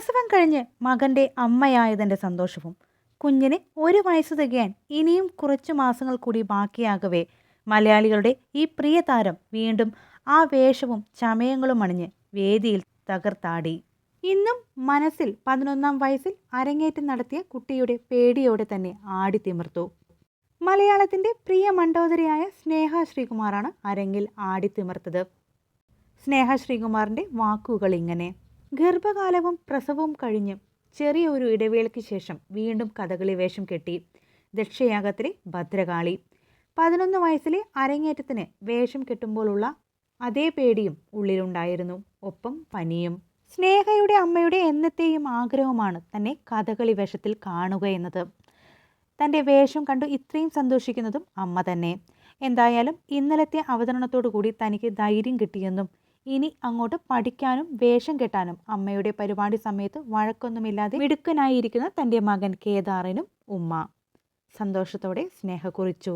പ്രസവം കഴിഞ്ഞ് മകന്റെ അമ്മയായതിന്റെ സന്തോഷവും കുഞ്ഞിന് ഒരു വയസ്സ് തികയാൻ ഇനിയും കുറച്ചു മാസങ്ങൾ കൂടി ബാക്കിയാകവേ. മലയാളികളുടെ ഈ പ്രിയ താരം വീണ്ടും ആ വേഷവും ചമയങ്ങളും അണിഞ്ഞ് വേദിയിൽ തകർത്താടി. ഇന്നും മനസ്സിൽ പതിനൊന്നാം വയസ്സിൽ അരങ്ങേറ്റം നടത്തിയ കുട്ടിയുടെ പേടിയോടെ തന്നെ ആടിത്തിമിർത്തു മലയാളത്തിന്റെ പ്രിയ മണ്ടോദരിയായ സ്നേഹ ശ്രീകുമാറാണ് അരങ്ങിൽ ആടിത്തിമിർത്തത് സ്നേഹ ശ്രീകുമാറിന്റെ വാക്കുകൾ ഇങ്ങനെ ഗർഭകാലവും പ്രസവവും കഴിഞ്ഞ് ചെറിയ ഒരു ഇടവേളയ്ക്ക് ശേഷം വീണ്ടും കഥകളി വേഷം കെട്ടി. ദക്ഷയാഗത്തിലെ ഭദ്രകാളി. പതിനൊന്ന് വയസ്സിലെ അരങ്ങേറ്റത്തിന് വേഷം കെട്ടുമ്പോഴുള്ള അതേ പേടിയും ഉള്ളിലുണ്ടായിരുന്നു. ഒപ്പം പനിയും. സ്നേഹയുടെ അമ്മയുടെ എന്നത്തെയും ആഗ്രഹമാണ് തന്നെ കഥകളി വേഷത്തിൽ കാണുക എന്നത്. തന്റെ വേഷം കണ്ടു ഇത്രയും സന്തോഷിക്കുന്നതും അമ്മ തന്നെ. എന്തായാലും ഇന്നലത്തെ അവതരണത്തോടു കൂടി തനിക്ക് ധൈര്യം കിട്ടിയെന്നും ഇനി അങ്ങോട്ട് പഠിക്കാനും വേഷം കെട്ടാനും അമ്മയുടെ പരിപാടി സമയത്ത് വഴക്കൊന്നുമില്ലാതെ മിടുക്കനായിരിക്കുന്ന തന്റെ മകൻ കേദാറിനും ഉമ്മ സന്തോഷത്തോടെ സ്നേഹ കുറിച്ചു